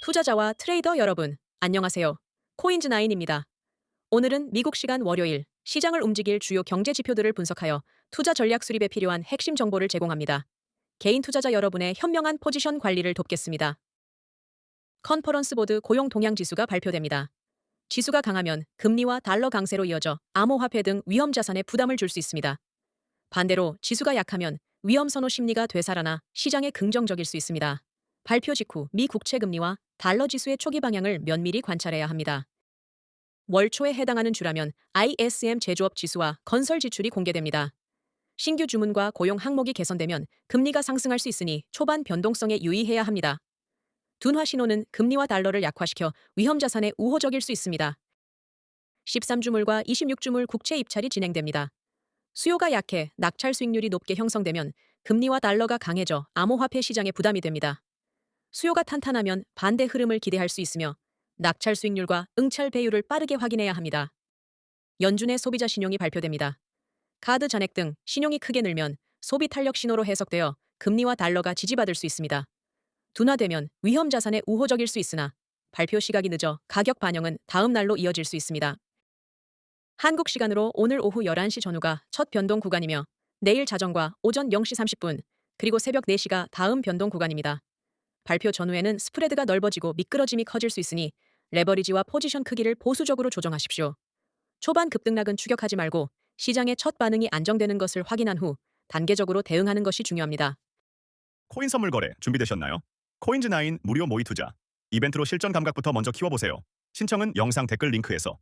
투자자와 트레이더 여러분, 안녕하세요. 코인즈9입니다. 오늘은 미국 시간 월요일 시장을 움직일 주요 경제 지표들을 분석하여 투자 전략 수립에 필요한 핵심 정보를 제공합니다. 개인 투자자 여러분의 현명한 포지션 관리를 돕겠습니다. 컨퍼런스 보드 고용 동향 지수가 발표됩니다. 지수가 강하면 금리와 달러 강세로 이어져 암호화폐 등 위험 자산에 부담을 줄 수 있습니다. 반대로 지수가 약하면 위험 선호 심리가 되살아나 시장에 긍정적일 수 있습니다. 발표 직후 미 국채 금리와 달러 지수의 초기 방향을 면밀히 관찰해야 합니다. 월 초에 해당하는 주라면 ISM 제조업 지수와 건설 지출이 공개됩니다. 신규 주문과 고용 항목이 개선되면 금리가 상승할 수 있으니 초반 변동성에 유의해야 합니다. 둔화 신호는 금리와 달러를 약화시켜 위험 자산에 우호적일 수 있습니다. 13주물과 26주물 국채 입찰이 진행됩니다. 수요가 약해 낙찰 수익률이 높게 형성되면 금리와 달러가 강해져 암호화폐 시장에 부담이 됩니다. 수요가 탄탄하면 반대 흐름을 기대할 수 있으며 낙찰 수익률과 응찰 배율을 빠르게 확인해야 합니다. 연준의 소비자 신용이 발표됩니다. 카드 잔액 등 신용이 크게 늘면 소비 탄력 신호로 해석되어 금리와 달러가 지지받을 수 있습니다. 둔화되면 위험 자산에 우호적일 수 있으나 발표 시각이 늦어 가격 반영은 다음 날로 이어질 수 있습니다. 한국 시간으로 오늘 오후 11시 전후가 첫 변동 구간이며 내일 자정과 오전 0시 30분 그리고 새벽 4시가 다음 변동 구간입니다. 발표 전후에는 스프레드가 넓어지고 미끄러짐이 커질 수 있으니 레버리지와 포지션 크기를 보수적으로 조정하십시오. 초반 급등락은 추격하지 말고 시장의 첫 반응이 안정되는 것을 확인한 후 단계적으로 대응하는 것이 중요합니다. 코인 선물 거래 준비되셨나요? 코인즈9 무료 모의 투자. 이벤트로 실전 감각부터 먼저 키워보세요. 신청은 영상 댓글 링크에서.